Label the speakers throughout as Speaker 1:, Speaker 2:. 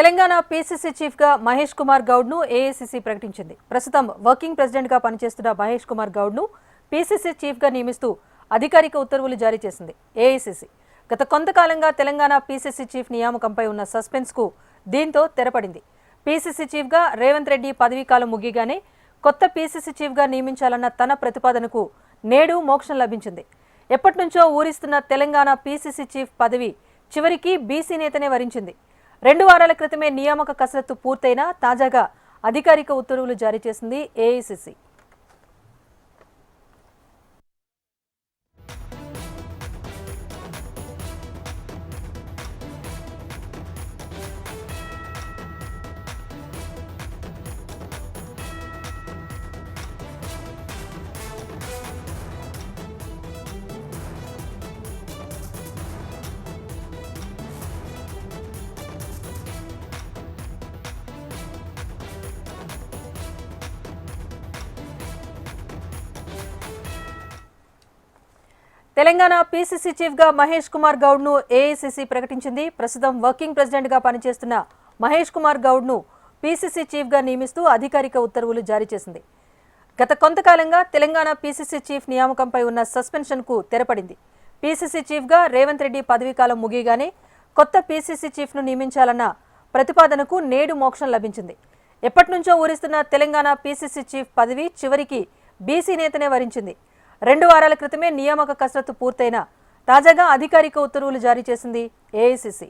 Speaker 1: Telangana PCC చీఫ్గా Mahesh Kumar గౌడ్ను AICC ప్రకటించింది. ప్రస్తుతం వర్కింగ్ ప్రెసిడెంట్గా పనిచేస్తున్న మహేష్ కుమార్ గౌడ్ను పీసీసీ చీఫ్గా నియమిస్తూ అధికారిక ఉత్తర్వులు జారీ చేసింది ఏఐసీసీ. గత కొంతకాలంగా తెలంగాణ పీసీసీ చీఫ్ నియామకంపై ఉన్న సస్పెన్స్కు దీంతో తెరపడింది. పీసీసీ చీఫ్గా రేవంత్ రెడ్డి పదవీకాలం ముగిగానే కొత్త పీసీసీ చీఫ్గా నియమించాలన్న తన ప్రతిపాదనకు నేడు మోక్షం లభించింది. ఎప్పటి నుంచో ఊరిస్తున్న తెలంగాణ పీసీసీ చీఫ్ పదవి చివరికి బీసీ నేతనే వరించింది. రెండు వారాల క్రితమే నియామక కసరత్తు పూర్తయినా తాజాగా అధికారిక ఉత్తర్వులు జారీ చేసింది ఏఐసిసి తెలంగాణ పీసీసీ చీఫ్గా మహేష్ కుమార్ గౌడ్ను ఏఐసిసి ప్రకటించింది. ప్రస్తుతం వర్కింగ్ ప్రెసిడెంట్గా పనిచేస్తున్న మహేష్ కుమార్ గౌడ్ను పీసీసీ చీఫ్గా నియమిస్తూ అధికారిక ఉత్తర్వులు జారీ చేసింది. గత కొంతకాలంగా తెలంగాణ పీసీసీ చీఫ్ నియామకంపై ఉన్న సస్పెన్షన్కు తెరపడింది. పీసీసీ చీఫ్గా రేవంత్ రెడ్డి పదవీకాలం ముగియగానే కొత్త పీసీసీ చీఫ్ను నియమించాలన్న ప్రతిపాదనకు నేడు మోక్షం లభించింది. ఎప్పటి నుంచో ఊరిస్తున్న తెలంగాణ పీసీసీ చీఫ్ పదవి చివరికి బీసీ నేతనే వరించింది. రెండు వారాల క్రితమే నియామక కసరత్తు పూర్తయిన తాజాగా అధికారిక ఉత్తర్వులు జారీ చేసింది ఏఐసిసి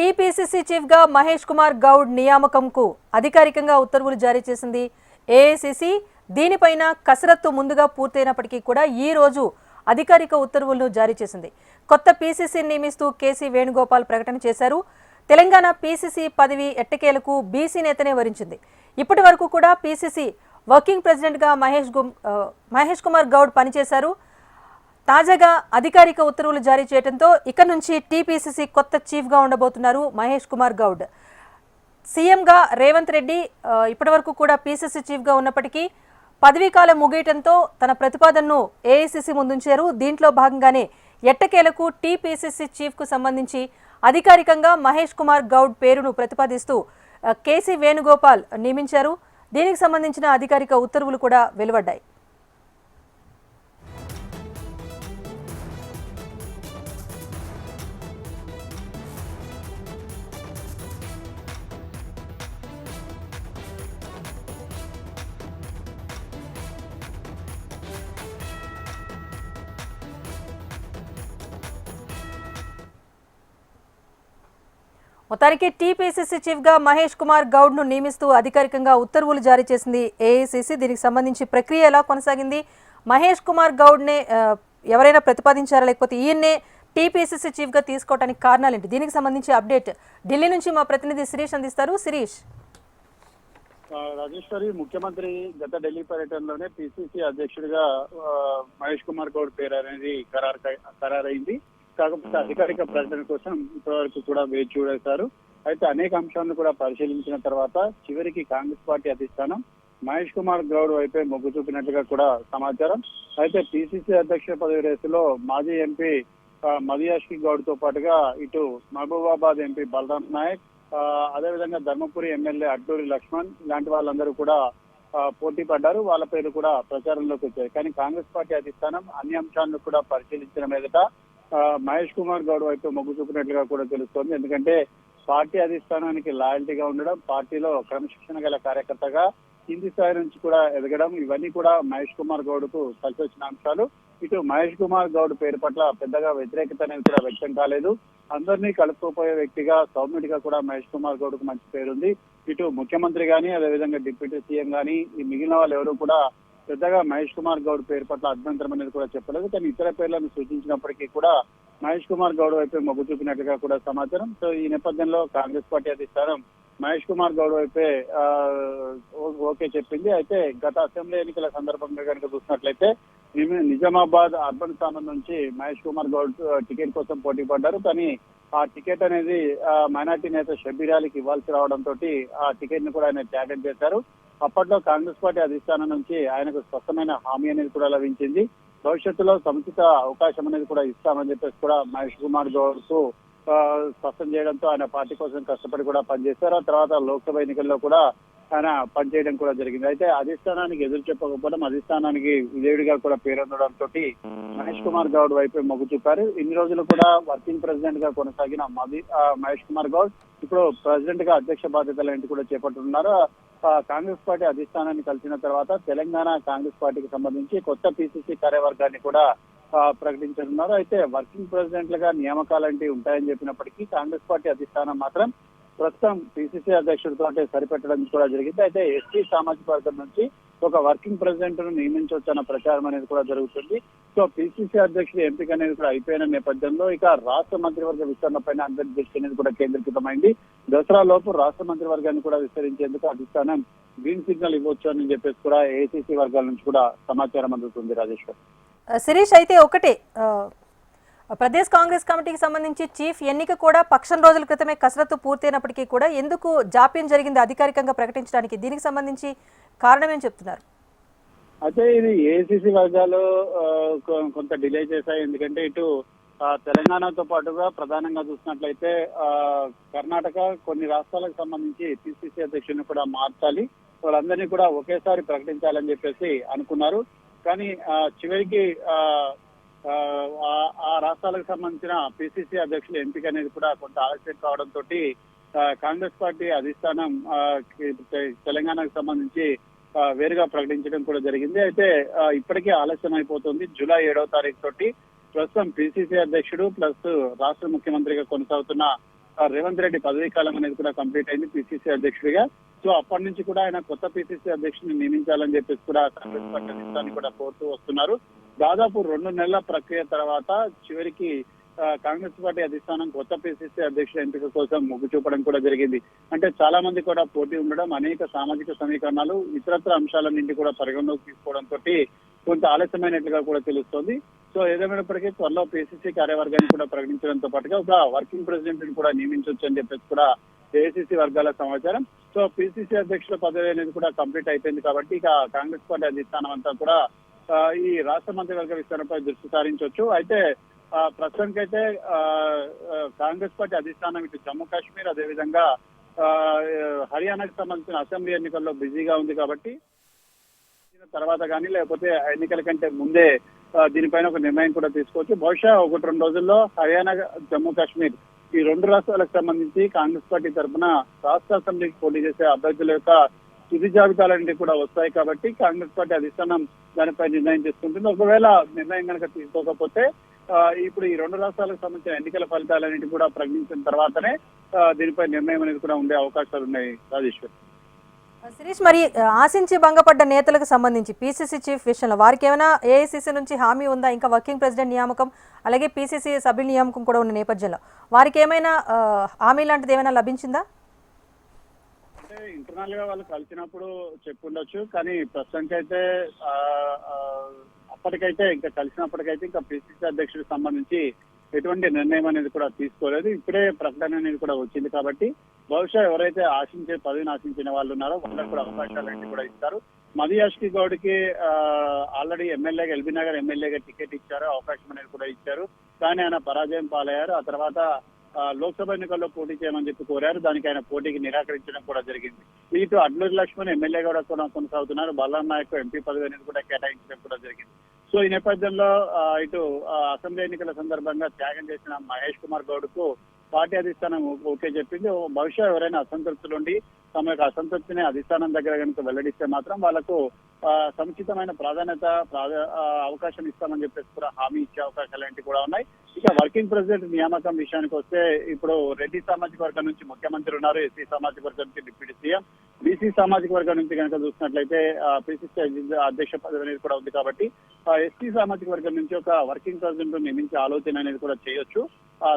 Speaker 1: టీపీసీసీ చీఫ్గా మహేష్ కుమార్ గౌడ్ నియామకంకు అధికారికంగా ఉత్తర్వులు జారీ చేసింది. ఏఐసిసి దీనిపైన కసరత్తు ముందుగా పూర్తయినప్పటికీ కూడా ఈ రోజు అధికారిక ఉత్తర్వులను జారీ చేసింది. కొత్త పీసీసీ నియమిస్తూ కేసీ వేణుగోపాల్ ప్రకటన చేశారు. తెలంగాణ పీసీసీ పదవి ఎట్టకేలకు బీసీ నేతనే వరించింది. ఇప్పటి వరకు కూడా పీసీసీ వర్కింగ్ ప్రెసిడెంట్గా మహేష్ గుమ్ మహేష్ కుమార్ గౌడ్ పనిచేశారు. తాజాగా అధికారిక ఉత్తర్వులు జారీ చేయడంతో ఇక నుంచి టీపీసీసీ కొత్త చీఫ్గా ఉండబోతున్నారు మహేష్ కుమార్ గౌడ్. సీఎంగా రేవంత్ రెడ్డి ఇప్పటివరకు కూడా పీసీసీ చీఫ్గా ఉన్నప్పటికీ పదవీకాలం ముగియటంతో తన ప్రతిపాదనను ఏఐసీసీ ముందుంచారు. దీంట్లో భాగంగానే ఎట్టకేలకు టీపీసీసీ చీఫ్కు సంబంధించి అధికారికంగా మహేష్ కుమార్ గౌడ్ పేరును ప్రతిపాదిస్తూ కేసీ వేణుగోపాల్ నియమించారు. దీనికి సంబంధించిన అధికారిక ఉత్తర్వులు కూడా వెలువడ్డాయి. మొత్తానికి టీపీసీసీ చీఫ్గా మహేష్ కుమార్ గౌడ్ను నియమిస్తూ అధికారికంగా ఉత్తర్వులు జారీ చేసింది ఏఐసీసీ. దీనికి సంబంధించి ప్రక్రియ ఎలా కొనసాగింది? మహేష్ కుమార్ గౌడ్ నే ఎవరైనా ప్రతిపాదించారా? లేకపోతే ఈయన్నే టీపీసీసీ చీఫ్గా తీసుకోవడానికి కారణాలేంటి? దీనికి సంబంధించి అప్డేట్ ఢిల్లీ నుంచి మా ప్రతినిధి శిరీష్ అందిస్తారు. శిరీష్.
Speaker 2: రాజేశ్వరి ముఖ్యమంత్రి గత ఢిల్లీ పర్యటనలోనే పిసిసి అధ్యక్షుడిగా మహేష్ కుమార్ గౌడ్ పేరు అనేది ఖరారు ఖరారైంది. కాకపోతే అధికారిక ప్రకటన కోసం ఇప్పటివరకు కూడా వేచి చూడేశారు అయితే అనేక అంశాలను కూడా పరిశీలించిన తర్వాత చివరికి కాంగ్రెస్ పార్టీ అధిష్టానం మహేష్ కుమార్ గౌడ్ వైపే మొగ్గు చూపినట్లుగా కూడా సమాచారం. అయితే పిసిసి అధ్యక్ష పదవి రేసులో మాజీ ఎంపీ మదియాష్కి గౌడ్తో పాటుగా ఇటు మహబూబాబాద్ ఎంపీ బలరాం నాయక్ ఆ, అదేవిధంగా ధర్మపురి ఎమ్మెల్యే అడ్డూరి లక్ష్మణ్ ఇలాంటి వాళ్ళందరూ కూడా పోటీ పడ్డారు. వాళ్ళ పేర్లు కూడా ప్రచారంలోకి వచ్చాయి. కానీ కాంగ్రెస్ పార్టీ అధిష్టానం అన్ని అంశాలను కూడా పరిశీలించిన మీదట మహేష్ కుమార్ గౌడ్ వైపు మొగ్గు చూపినట్లుగా కూడా తెలుస్తోంది. ఎందుకంటే పార్టీ అధిష్టానానికి లాయల్టీగా ఉండడం పార్టీలో క్రమశిక్షణ గల కార్యకర్తగా కింది స్థాయి నుంచి కూడా ఎదగడం ఇవన్నీ కూడా మహేష్ కుమార్ గౌడ్కు కలిసి వచ్చిన అంశాలు. ఇటు మహేష్ కుమార్ గౌడ్ పేరు పట్ల పెద్దగా వ్యతిరేకత అనేది కూడా వ్యక్తం కాలేదు. అందరినీ కలుపుకోపోయే వ్యక్తిగా సౌమ్యుడిగా కూడా మహేష్ కుమార్ గౌడ్కు మంచి పేరుంది. ఇటు ముఖ్యమంత్రి గాని అదేవిధంగా డిప్యూటీ సీఎం గాని ఈ మిగిలిన వాళ్ళు ఎవరు కూడా పెద్దగా మహేష్ కుమార్ గౌడ్ పేరు పట్ల అభ్యంతరం అనేది కూడా చెప్పలేదు. కానీ ఇతర పేర్లను సూచించినప్పటికీ కూడా మహేష్ కుమార్ గౌడ్ వైపు మొగ్గు చూపినట్లుగా కూడా సమాచారం. సో ఈ నేపథ్యంలో కాంగ్రెస్ పార్టీ అధిష్టానం మహేష్ కుమార్ గౌడ్ వైపే ఓకే చెప్పింది. అయితే గత అసెంబ్లీ ఎన్నికల సందర్భంగా కనుక చూసినట్లయితే నిజామాబాద్ అర్బన్ స్థానం నుంచి మహేష్ కుమార్ గౌడ్ టికెట్ కోసం పోటీ పడ్డారు. కానీ ఆ టికెట్ అనేది ఆ, మైనార్టీ నేత షబ్బీర్ అలీకి ఇవ్వాల్సి రావడంతో ఆ టికెట్ని కూడా ఆయన త్యాగం చేశారు. అప్పట్లో కాంగ్రెస్ పార్టీ అధిష్టానం నుంచి ఆయనకు స్పష్టమైన హామీ అనేది కూడా లభించింది. భవిష్యత్తులో సముచిత అవకాశం అనేది కూడా ఇస్తామని చెప్పేసి కూడా మహేష్ కుమార్ గౌడ్కు స్పష్టం చేయడంతో ఆయన పార్టీ కోసం కష్టపడి కూడా పనిచేశారు. ఆ తర్వాత లోక్సభ ఎన్నికల్లో కూడా ఆయన పనిచేయడం కూడా జరిగింది. అయితే అధిష్టానానికి ఎదురు చెప్పకపోవడం అధిష్టానానికి విజయుడిగా కూడా పేరొందడంతో మహేష్ కుమార్ గౌడ్ వైపు మొగ్గు చూపారు. ఇన్ని రోజులు కూడా వర్కింగ్ ప్రెసిడెంట్గా కొనసాగిన ఆ, మహేష్ కుమార్ గౌడ్ ఇప్పుడు ప్రెసిడెంట్గా అధ్యక్ష బాధ్యతలు ఏంటి కూడా చేపట్టున్నారు కాంగ్రెస్ పార్టీ అధిష్టానాన్ని కలిసిన తర్వాత తెలంగాణ కాంగ్రెస్ పార్టీకి సంబంధించి కొత్త పిసిసి కార్యవర్గాన్ని కూడా ప్రకటించనున్నారు. అయితే వర్కింగ్ ప్రెసిడెంట్లుగా నియామకాలంటివి ఉంటాయని చెప్పినప్పటికీ కాంగ్రెస్ పార్టీ అధిష్టానం మాత్రం ప్రస్తుతం పిసిసి అధ్యక్షుడితో సరిపెట్టడం కూడా జరిగింది. అయితే ఎస్టీ సామాజిక వర్గం నుంచి ఒక వర్కింగ్ ప్రెసిడెంట్ను నియమించవచ్చన్న ప్రచారం అనేది కూడా జరుగుతుంది. సో పిసిసి అధ్యక్షుడు ఎంపిక అనేది కూడా అయిపోయిన నేపథ్యంలో ఇక రాష్ట్ర మంత్రివర్గ విస్తరణ పైన అందరి దృష్టి అనేది కూడా కేంద్రీకృతమైంది. దసరా లోపు రాష్ట్ర మంత్రివర్గాన్ని కూడా విస్తరించేందుకు అధిష్టానం గ్రీన్ సిగ్నల్ ఇవ్వచ్చు అని చెప్పేసి కూడా ఏసీసీ వర్గాల నుంచి కూడా సమాచారం అందుతుంది రాజేశ్వర్
Speaker 1: శిరీష్ అయితే ఒకటే ప్రదేశ్ కాంగ్రెస్ కమిటీకి సంబంధించి చీఫ్ ఎన్నిక కూడా పక్షం రోజుల క్రితమే కసరత్తు పూర్తయినప్పటికీ కూడా ఎందుకు జాప్యం జరిగింది అధికారికంగా ప్రకటించడానికి? దీనికి సంబంధించి కారణం ఏం చెప్తున్నారు?
Speaker 2: అయితే ఇది ఏసీసీ వర్గాలు కొంత డిలే చేశాయి. ఎందుకంటే ఇటు తెలంగాణతో పాటుగా ప్రధానంగా చూసినట్లయితే ఆ, కర్ణాటక కొన్ని రాష్ట్రాలకు సంబంధించి పిసిసి అధ్యక్షుడిని కూడా మార్చాలి. వాళ్ళందరినీ కూడా ఒకేసారి ప్రకటించాలని చెప్పేసి అనుకున్నారు. కానీ చివరికి ఆ, రాష్ట్రాలకు సంబంధించిన పిసిసి అధ్యక్షుల ఎంపిక అనేది కూడా కొంత ఆలస్యం కావడంతో కాంగ్రెస్ పార్టీ అధిష్టానం తెలంగాణకు సంబంధించి వేరుగా ప్రకటించడం కూడా జరిగింది. అయితే ఇప్పటికే ఆలస్యం అయిపోతుంది జూలై ఏడవ తారీఖు తోటి ప్రస్తుతం పిసిసి అధ్యక్షుడు ప్లస్ రాష్ట్ర ముఖ్యమంత్రిగా కొనసాగుతున్న రేవంత్ రెడ్డి పదవీ కాలం అనేది కూడా కంప్లీట్ అయింది పిసిసి అధ్యక్షుడిగా. సో అప్పటి నుంచి కూడా ఆయన కొత్త పిసిసి అధ్యక్షుడిని నియమించాలని చెప్పేసి కూడా కాంగ్రెస్ పార్టీ కూడా కోరుతూ వస్తున్నారు. దాదాపు రెండు నెలల ప్రక్రియ తర్వాత చివరికి కాంగ్రెస్ పార్టీ అధిష్టానం కొత్త పిసిసి అధ్యక్షుల ఎంపిక కోసం మొగ్గు చూపడం కూడా జరిగింది. అంటే చాలా మంది కూడా పోటీ ఉండడం అనేక సామాజిక సమీకరణాలు ఇతరత్ర అంశాలన్నింటి కూడా పరిగణలోకి తీసుకోవడం తోటి కొంత ఆలస్యమైనట్లుగా కూడా తెలుస్తోంది. సో ఏదేమైనప్పటికీ త్వరలో పిసిసి కార్యవర్గాన్ని కూడా ప్రకటించడంతో పాటుగా ఒక వర్కింగ్ ప్రెసిడెంట్ని కూడా నియమించవచ్చు అని చెప్పేసి కూడా ఏసీసీ వర్గాల సమాచారం. సో పిసిసి అధ్యక్షుల పదవి అనేది కూడా కంప్లీట్ అయిపోయింది కాబట్టి ఇక కాంగ్రెస్ పార్టీ అధిష్టానం అంతా కూడా ఈ రాష్ట్ర మంత్రివర్గ విస్తరణపై దృష్టి సారించవచ్చు అయితే ప్రస్తుతానికైతే అయితే ఆ, కాంగ్రెస్ పార్టీ అధిష్టానం ఇటు జమ్మూ కాశ్మీర్ అదేవిధంగా ఆ, హర్యానాకు సంబంధించిన అసెంబ్లీ ఎన్నికల్లో బిజీగా ఉంది కాబట్టి తర్వాత కానీ లేకపోతే ఎన్నికల కంటే ముందే దీనిపైన ఒక నిర్ణయం కూడా తీసుకోవచ్చు. బహుశా ఒకటి రెండు రోజుల్లో హర్యానా జమ్మూ కాశ్మీర్ ఈ రెండు రాష్ట్రాలకు సంబంధించి కాంగ్రెస్ పార్టీ తరఫున రాష్ట్ర అసెంబ్లీకి పోటీ చేసే అభ్యర్థుల యొక్క తుది జాబితాలన్నీ కూడా వస్తాయి కాబట్టి కాంగ్రెస్ పార్టీ అధిష్టానం దానిపై నిర్ణయం తీసుకుంటుంది. ఒకవేళ నిర్ణయం కనుక తీసుకోకపోతే ఇప్పుడు ఈ రెండు రాష్ట్రాలకు సంబంధించిన ఎన్నికల ఫలితాలన్నింటి కూడా ప్రకటించిన తర్వాతనే దీనిపై నిర్ణయం అనేది కూడా ఉండే అవకాశాలు ఉన్నాయి రాజేశ్వర్
Speaker 1: శిరీష్ మరి ఆశించి భంగపడ్డ నేతలకు సంబంధించి పీసీసీ చీఫ్ విషయంలో వారికి ఏమైనా ఏఐసీసీ నుంచి హామీ ఉందా? ఇంకా వర్కింగ్ ప్రెసిడెంట్ నియామకం అలాగే పీసీసీ సభ్యుల నియామకం కూడా ఉన్న నేపథ్యంలో వారికి ఏమైనా హామీ లాంటిది ఏమైనా లభించిందా?
Speaker 2: ఇంటర్నల్గా వాళ్ళు కలిసినప్పుడు చెప్పుండొచ్చు కానీ ప్రస్తుతానికి అయితే అప్పటికైతే ఇంకా కలిసినప్పటికైతే ఇంకా పిసిసి అధ్యక్షుడికి సంబంధించి ఎటువంటి నిర్ణయం అనేది కూడా తీసుకోలేదు. ఇప్పుడే ప్రకటన అనేది కూడా వచ్చింది కాబట్టి బహుశా ఎవరైతే ఆశించే పదవిని ఆశించిన వాళ్ళు ఉన్నారో వాళ్ళకి కూడా అవకాశాలన్నీ కూడా ఇస్తారు. మదియాష్కి గౌడ్కి ఆల్రెడీ ఎమ్మెల్యేగా ఎల్బీ నగర్ ఎమ్మెల్యేగా టికెట్ ఇచ్చారు అవకాశం అనేది కూడా ఇచ్చారు. కానీ ఆయన పరాజయం పాలయ్యారు. ఆ తర్వాత లోక్సభ ఎన్నికల్లో పోటీ చేయమని చెప్పి కోరారు. దానికి ఆయన పోటీకి నిరాకరించడం కూడా జరిగింది. ఇటు అడ్లూరి లక్ష్మణ్ ఎమ్మెల్యే కూడా కొన- కొనసాగుతున్నారు. బల్లాం నాయక్ ఎంపీ పదవి అనేది కూడా కేటాయించడం కూడా జరిగింది. సో ఈ నేపథ్యంలో ఇటు అసెంబ్లీ ఎన్నికల సందర్భంగా త్యాగం చేసిన మహేష్ కుమార్ గౌడ్కు పార్టీ అధిష్టానం ఓకే చెప్పింది. బహుశా ఎవరైనా అసంతృప్తులు ఉండి తమ యొక్క అసంతృప్తిని అధిష్టానం దగ్గర కనుక వెల్లడిస్తే మాత్రం వాళ్ళకు సముచితమైన ప్రాధాన్యత అవకాశం ఇస్తామని చెప్పేసి కూడా హామీ ఇచ్చే అవకాశాలు ఏంటి కూడా ఉన్నాయి. ఇక వర్కింగ్ ప్రెసిడెంట్ నియామకం విషయానికి వస్తే ఇప్పుడు రెడ్డి సామాజిక వర్గం నుంచి ముఖ్యమంత్రి ఉన్నారు. ఎస్సీ సామాజిక వర్గం నుంచి డిప్యూటీ సీఎం. బీసీ సామాజిక వర్గం నుంచి కనుక చూసినట్లయితే పిసిసి అధ్యక్ష పదవి అనేది కూడా ఉంది కాబట్టి ఎస్సీ సామాజిక వర్గం నుంచి ఒక వర్కింగ్ ప్రెసిడెంట్ నియమించే ఆలోచన అనేది కూడా చేయొచ్చు.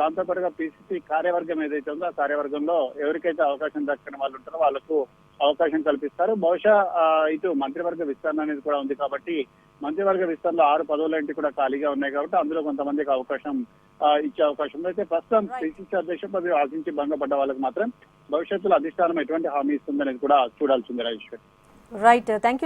Speaker 2: దాంతో పాటుగా పిసిసి కార్యవర్గం ఏదైతే ఉందో ఆ కార్యవర్గంలో ఎవరికైతే అవకాశం దక్కని వాళ్ళు ఉంటారో వాళ్ళకు అవకాశం కల్పిస్తారు. బహుశా ఇటు మంత్రివర్గ విస్తరణ అనేది కూడా ఉంది కాబట్టి మంత్రివర్గ విస్తరణలో ఆరు పదవులంటి కూడా ఖాళీగా ఉన్నాయి కాబట్టి అందులో కొంతమందికి అవకాశం ఇచ్చే అవకాశం ఉంది. అయితే ప్రస్తుతం. పిసిసి అధ్యక్ష పదవి ఆశించి భంగపడ్డ వాళ్ళకి మాత్రం భవిష్యత్తులో అధిష్టానం ఎటువంటి హామీ ఇస్తుందనేది కూడా చూడాల్సింది రాజేశ్వరి
Speaker 1: రైట్ థ్యాంక్